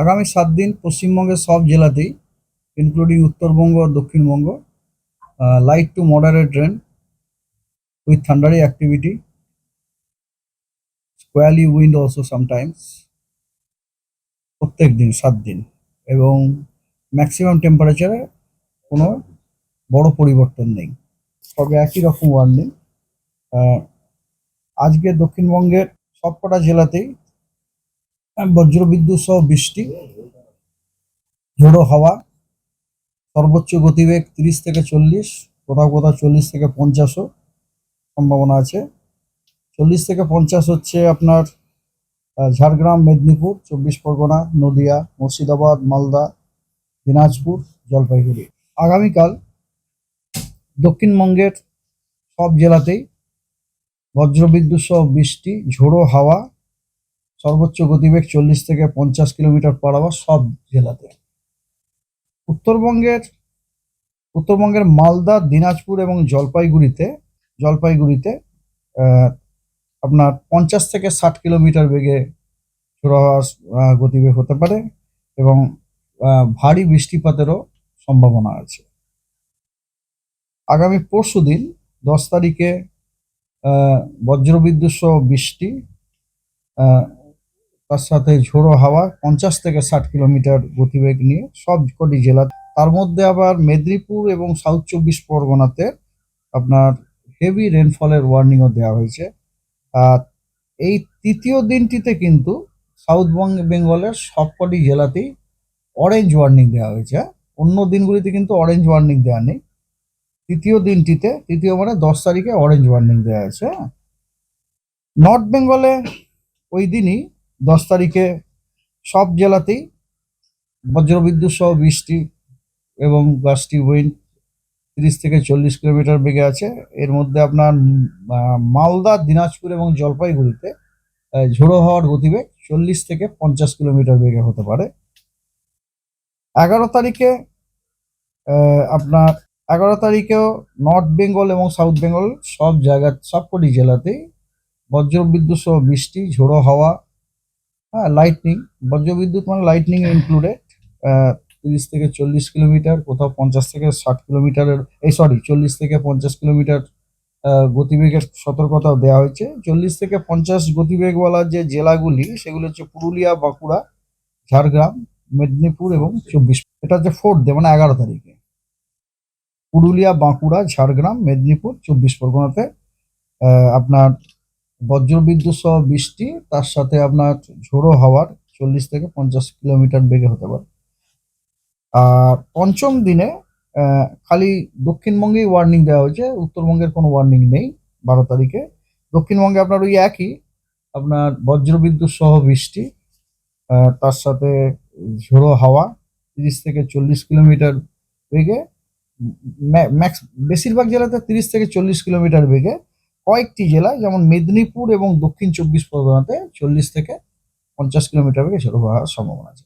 আগামী সাত দিন পশ্চিমবঙ্গের সব জেলাতেই including Uttarbanga R Dakshinbanga light to moderate rain with thundery activity squally wind also sometimes প্রত্যেক দিন সাত দিন এবং ম্যাক্সিমাম টেম্পারেচারে কোনো বড় পরিবর্তন নেই। তবে একই রকম ওয়ার্নিং আজকে দক্ষিণবঙ্গের সবকটা জেলাতেই বজ্রবিদ্যুৎ সহ বৃষ্টি, ঝোড়ো হাওয়া, সর্বোচ্চ গতিবেগ তিরিশ থেকে চল্লিশ, কোথাও কোথাও চল্লিশ থেকে পঞ্চাশও সম্ভাবনা আছে। চল্লিশ থেকে পঞ্চাশ হচ্ছে আপনার ঝাড়গ্রাম, মেদিনীপুর, চব্বিশ পরগনা, নদিয়া, মুর্শিদাবাদ, মালদা, দিনাজপুর, জলপাইগুড়ি। আগামীকাল দক্ষিণবঙ্গের সব জেলাতেই বজ্রবিদ্যুৎ সহ বৃষ্টি, ঝোড়ো হাওয়া সর্বোচ্চ গতিবেগ চল্লিশ থেকে পঞ্চাশ কিলোমিটার পার আওয়ার সব জেলাতে। উত্তরবঙ্গের উত্তরবঙ্গের মালদা, দিনাজপুর এবং জলপাইগুড়িতে জলপাইগুড়িতে আপনার পঞ্চাশ থেকে ষাট কিলোমিটার বেগে গতিবেগ হতে পারে এবং ভারী বৃষ্টিপাতেরও সম্ভাবনা আছে। আগামী পরশু দিন দশ তারিখে বজ্রবিদ্যুৎ সহ বৃষ্টি তার সাথে ঝোড়ো হাওয়া, পঞ্চাশ থেকে ষাট কিলোমিটার গতিবেগ নিয়ে সব কটি জেলা। তার মধ্যে আবার মেদিনীপুর এবং সাউথ চব্বিশ পরগনাতে আপনার হেভি রেনফলের ওয়ার্নিংও দেওয়া হয়েছে। আর এই তৃতীয় দিনটিতে কিন্তু সাউথ বেঙ্গলের সবকটি জেলাতেই অরেঞ্জ ওয়ার্নিং দেওয়া হয়েছে। হ্যাঁ? অন্য দিনগুলিতে কিন্তু অরেঞ্জ ওয়ার্নিং দেওয়া নেই। তৃতীয় দিনটিতে, তৃতীয় মানে দশ তারিখে অরেঞ্জ ওয়ার্নিং দেওয়া আছে হ্যাঁ। নর্থ বেঙ্গলে ওই দিনই দশ তারিখে সব জেলাতেই বজ্রবিদ্যুৎ সহ বৃষ্টি এবং গাছটি উইন্ড তিরিশ থেকে চল্লিশ কিলোমিটার বেগে আছে। এর মধ্যে আপনার মালদা, দিনাজপুর এবং জলপাইগুড়িতে ঝোড়ো হওয়ার গতিবেগ চল্লিশ থেকে পঞ্চাশ কিলোমিটার বেগে হতে পারে। এগারো তারিখে আপনার এগারো তারিখেও নর্থ বেঙ্গল এবং সাউথ বেঙ্গল সব জায়গা, সবকটি জেলাতেই বজ্রবিদ্যুৎ সহ বৃষ্টি, ঝোড়ো হাওয়া হ্যাঁ লাইটনিং বজ্রবিদ্যুৎ মানে লাইটনিং ইনক্লুডেড তিরিশ থেকে চল্লিশ কিলোমিটার, কোথাও পঞ্চাশ থেকে ষাট কিলোমিটারের, এই সরি চল্লিশ থেকে পঞ্চাশ কিলোমিটার গতিবেগের সতর্কতাও দেওয়া হয়েছে। চল্লিশ থেকে পঞ্চাশ গতিবেগওয়ালা যে জেলাগুলি, সেগুলো হচ্ছে পুরুলিয়া, বাঁকুড়া, ঝাড়গ্রাম, মেদিনীপুর এবং চব্বিশ। এটা হচ্ছে ফোর্থ ডে মানে এগারো তারিখে। পুরুলিয়া, বাঁকুড়া, ঝাড়গ্রাম, মেদিনীপুর, চব্বিশ পরগনাতে আপনার বজ্রবিদ্যুৎ সহ বৃষ্টি, তার সাথে আপনার ঝোড়ো হাওয়ার চল্লিশ থেকে পঞ্চাশ কিলোমিটার বেগে হতে পারে। আর পঞ্চম দিনে খালি দক্ষিণবঙ্গেই ওয়ার্নিং দেওয়া হয়েছে, উত্তরবঙ্গের কোনো ওয়ার্নিং নেই বারো তারিখে। দক্ষিণবঙ্গে আপনার ওই একই, আপনার বজ্রবিদ্যুৎ সহ বৃষ্টি তার সাথে ঝোড়ো হাওয়া তিরিশ থেকে চল্লিশ কিলোমিটার বেগে ম্যাক্স, বেশিরভাগ জেলাতে তিরিশ থেকে চল্লিশ কিলোমিটার বেগে কয়েকটি জেলা, যেমন মেদিনীপুর এবং দক্ষিণ চব্বিশ পরগনাতে চল্লিশ থেকে পঞ্চাশ কিলোমিটার বেগে ঝোড়ো হওয়ার সম্ভাবনা আছে।